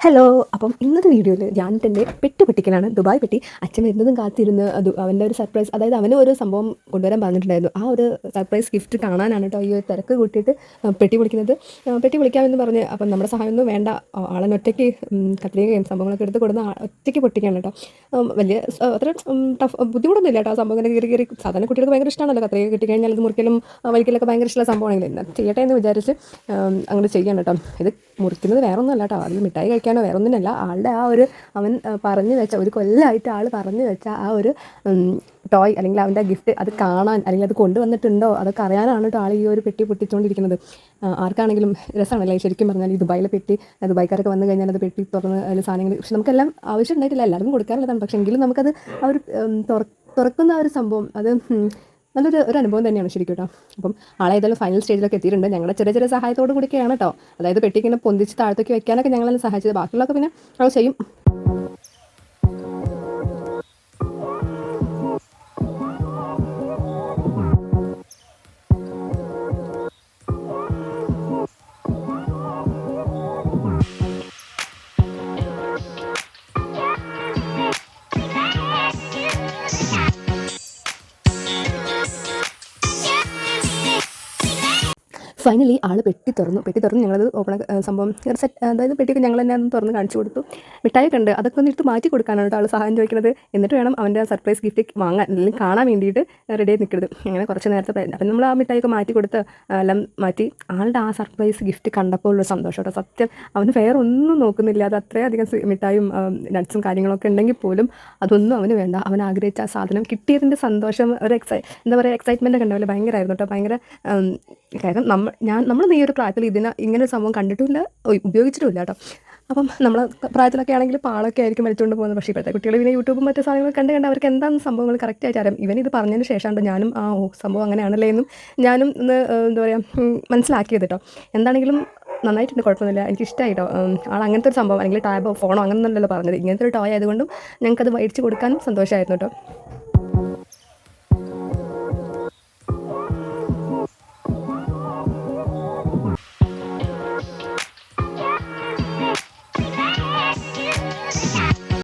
Hello അപ്പം ഇന്നത്തെ വീഡിയോയിൽ ജാനത്തിന്റെ പെട്ടി പെട്ടിക്കലാണ്. ദുബായ് പെട്ടി. അച്ഛൻ വരുന്നതും കാത്തിരുന്ന് അത് അവന്റെ ഒരു സർപ്രൈസ് അതായത് അവന് ഒരു സംഭവം കൊണ്ടുവരാൻ പറഞ്ഞിട്ടുണ്ടായിരുന്നു. ആ ഒരു സർപ്രൈസ് ഗിഫ്റ്റ് കാണാനാണ് കേട്ടോ ഈ ഒരു തിരക്ക് കൂട്ടിയിട്ട് പെട്ടി പൊളിക്കുന്നത് പെട്ടി പൊളിക്കാമെന്ന് പറഞ്ഞ് അപ്പം നമ്മുടെ സഹായമൊന്നും വേണ്ട. ആളൻ ഒറ്റയ്ക്ക് കത്തിരിക്കുകയും സംഭവങ്ങളൊക്കെ എടുത്ത് കൊടുന്ന ഒറ്റയ്ക്ക് പൊട്ടിക്കാണ് കേട്ടോ വലിയ അത്ര ടഫ് ബുദ്ധിമുട്ടൊന്നും ഇല്ല കേട്ടോ സംഭവം ഇങ്ങനെ കയറി കയറി സാധാരണ കുട്ടികൾക്ക് ഭയങ്കര ഇഷ്ടമാണല്ലോ കത്രിക കിട്ടിക്കഴിഞ്ഞാൽ അത് മുറിക്കലും വലിക്കലൊക്കെ ഭയങ്കര ഇഷ്ടമുള്ള സംഭവമാണെങ്കിൽ എന്നാ ചെയ്യട്ടെ എന്ന് വിചാരിച്ച് അങ്ങനെ ചെയ്യണം കേട്ടോ ഇത് മുറിക്കുന്നത് വേറെ ഒന്നുമല്ല കേട്ടോ അതിൽ മിഠായി കഴിക്കാനോ വേറെ ഒന്നിനല്ല ആളുടെ ആ ഒരു അവൻ പറഞ്ഞു വെച്ച ഒരു കൊല്ലമായിട്ട് ആൾ പറഞ്ഞു വെച്ച ആ ഒരു ടോയ് അല്ലെങ്കിൽ അവന്റെ ഗിഫ്റ്റ് അത് കാണാൻ അല്ലെങ്കിൽ അത് കൊണ്ടുവന്നിട്ടുണ്ടോ അതൊക്കെ അറിയാനാണ് കേട്ടോ ആൾ ഈ ഒരു പെട്ടി പൊട്ടിച്ചുകൊണ്ടിരിക്കുന്നത് ആർക്കാണെങ്കിലും രസമാണല്ലേ ശരിക്കും പറഞ്ഞാൽ ഈ ദുബായിലെ പെട്ടി ദുബായിക്കാരൊക്കെ വന്നു കഴിഞ്ഞാൽ അത് പെട്ടി തുറന്ന് അതിൽ സാധനങ്ങൾ പക്ഷെ നമുക്കെല്ലാം ആവശ്യം ഉണ്ടായിട്ടില്ല എല്ലാവർക്കും കൊടുക്കാറുള്ളതാണ് പക്ഷേ എങ്കിലും നമുക്കത് ആ ഒരു തുറ- തുറക്കുന്ന ആ ഒരു സംഭവം അത് നല്ലൊരു ഒരു അനുഭവം തന്നെയാണ് ശരിക്കും കേട്ടോ അപ്പം ആളെ ഏതായാലും ഫൈനൽ സ്റ്റേജിലൊക്കെ എത്തിയിട്ടുണ്ട്. ഞങ്ങളുടെ ചെറിയ ചെറിയ സഹായത്തോട് കൂടിയൊക്കെയാണ് കേട്ടോ അതായത് പെട്ടി പൊന്തിച്ച് താഴത്തേക്ക് വെക്കാനൊക്കെ ഞങ്ങളെല്ലാം സഹായിച്ചത്. ബാക്കിയുള്ളതൊക്കെ പിന്നെ അത് ചെയ്യും. ഫൈനലി ആൾ പെട്ടി തുറന്നു. പെട്ടി തുറന്ന് ഞങ്ങളത് ഓപ്പൺ സംഭവം സെറ്റ് അതായത് പെട്ടിയൊക്കെ ഞങ്ങൾ തന്നെ ഒന്ന് തുറന്ന് കാണിച്ചു കൊടുത്തു. മിഠായിയൊക്കെ ഉണ്ട്. അതൊക്കെ ഒന്ന് എടുത്ത് മാറ്റി കൊടുക്കാനാണ് കേട്ടോ ആൾ സഹായം ചോദിക്കുന്നത് എന്നിട്ട് വേണം അവന്റെ സർപ്രൈസ് ഗിഫ്റ്റ് വാങ്ങാൻ. അല്ലെങ്കിൽ കാണാൻ വേണ്ടിയിട്ട് റെഡി ആയി നിൽക്കരുത് അങ്ങനെ കുറച്ച് നേരത്തെ അപ്പം നമ്മൾ ആ മിഠായിയൊക്കെ മാറ്റി കൊടുത്ത് എല്ലാം മാറ്റി ആളുടെ ആ സർപ്രൈസ് ഗിഫ്റ്റ് കണ്ടപ്പോൾ ഉള്ള സന്തോഷം കേട്ടോ. സത്യം അവന് വേറെ ഒന്നും നോക്കുന്നില്ല. അത് അത്രയധികം മിഠായും നട്ട്സും കാര്യങ്ങളൊക്കെ ഉണ്ടെങ്കിൽ പോലും അതൊന്നും അവന് വേണ്ട. അവൻ ആഗ്രഹിച്ച ആ സാധനം കിട്ടിയതിന്റെ സന്തോഷം ഒരു എക്സൈ എന്താ പറയുക എക്സൈറ്റ്മെന്റ് ഒക്കെ ഉണ്ടാവില്ല? ഭയങ്കരമായിരുന്നു കേട്ടോ. ഭയങ്കര കാരണം കാര്യം ഞാൻ നമ്മൾ ഈ ഒരു പ്രായത്തിൽ ഇതിന് ഇങ്ങനെ ഒരു സംഭവം കണ്ടിട്ടില്ല ഉപയോഗിച്ചിട്ടില്ല കേട്ടോ. അപ്പം നമ്മൾ പ്രായത്തിലൊക്കെ ആണെങ്കിൽ പാളൊക്കെ ആയിരിക്കും വലിച്ചുകൊണ്ട് പോകുന്നത്. പക്ഷേ ഇപ്പോഴത്തെ കുട്ടികൾ പിന്നെ യൂട്യൂബും മറ്റു സാധനങ്ങൾ കണ്ട് കണ്ട് അവർക്ക് എന്താണ് സംഭവങ്ങൾ കറക്റ്റ് ആയിട്ട് അറിയാം. ഇവൻ ഇത് പറഞ്ഞതിന് ശേഷമാണ് ഞാനും ആ ഓ സംഭവം അങ്ങനെയാണല്ലേ എന്നും ഞാനും ഒന്ന് എന്താ പറയുക മനസ്സിലാക്കിയത് കേട്ടോ. എന്താണെങ്കിലും നന്നായിട്ടുണ്ട് കുഴപ്പമൊന്നുമില്ല. എനിക്ക് ഇഷ്ടമായി കേട്ടോ ആൾ അങ്ങനത്തെ ഒരു സംഭവം അല്ലെങ്കിൽ ടാബോ ഫോണോ അങ്ങനെയൊന്നുമല്ലല്ലോ പറഞ്ഞത്. ഇങ്ങനത്തെ ഒരു ടോയ് ആയതുകൊണ്ടും ഞങ്ങൾക്കത് മേടിച്ച് കൊടുക്കാനും സന്തോഷമായിരുന്നു കേട്ടോ.